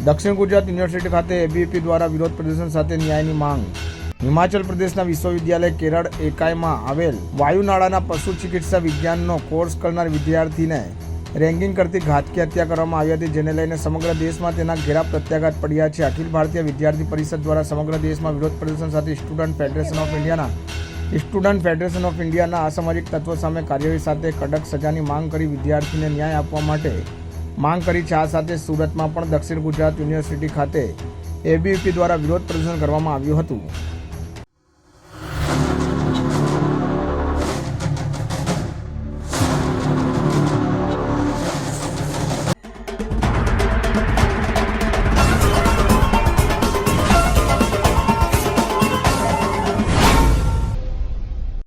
દક્ષિણ ગુજરાત યુનિવર્સિટી ખાતે એબીપી દ્વારા વિરોધ પ્રદર્શન સાથે ન્યાયની માંગ. હિમાચલ પ્રદેશના વિશ્વવિદ્યાલય કેરળ એકાઈમાં આવેલ વાયુનાળાના પશુ ચિકિત્સા વિજ્ઞાનનો કોર્સ કરનાર વિદ્યાર્થીને રેન્કિંગ કરતી ઘાતકી હત્યા કરવામાં આવી હતી, જેને લઈને સમગ્ર દેશમાં તેના ઘેરા પ્રત્યાઘાત પડ્યા છે. અખિલ ભારતીય વિદ્યાર્થી પરિષદ દ્વારા સમગ્ર દેશમાં વિરોધ પ્રદર્શન સાથે સ્ટુડન્ટ ફેડરેશન ઓફ ઇન્ડિયાના સ્ટુડન્ટ ફેડરેશન ઓફ ઇન્ડિયાના અસામાજિક તત્વો સામે કાર્યવાહી સાથે કડક સજાની માંગ કરી વિદ્યાર્થીને ન્યાય આપવા માટે માંગ કરી છે. આ સાથે સુરતમાં પણ દક્ષિણ ગુજરાત યુનિવર્સિટી ખાતે એબીવીપી દ્વારા વિરોધ પ્રદર્શન કરવામાં આવ્યું હતું.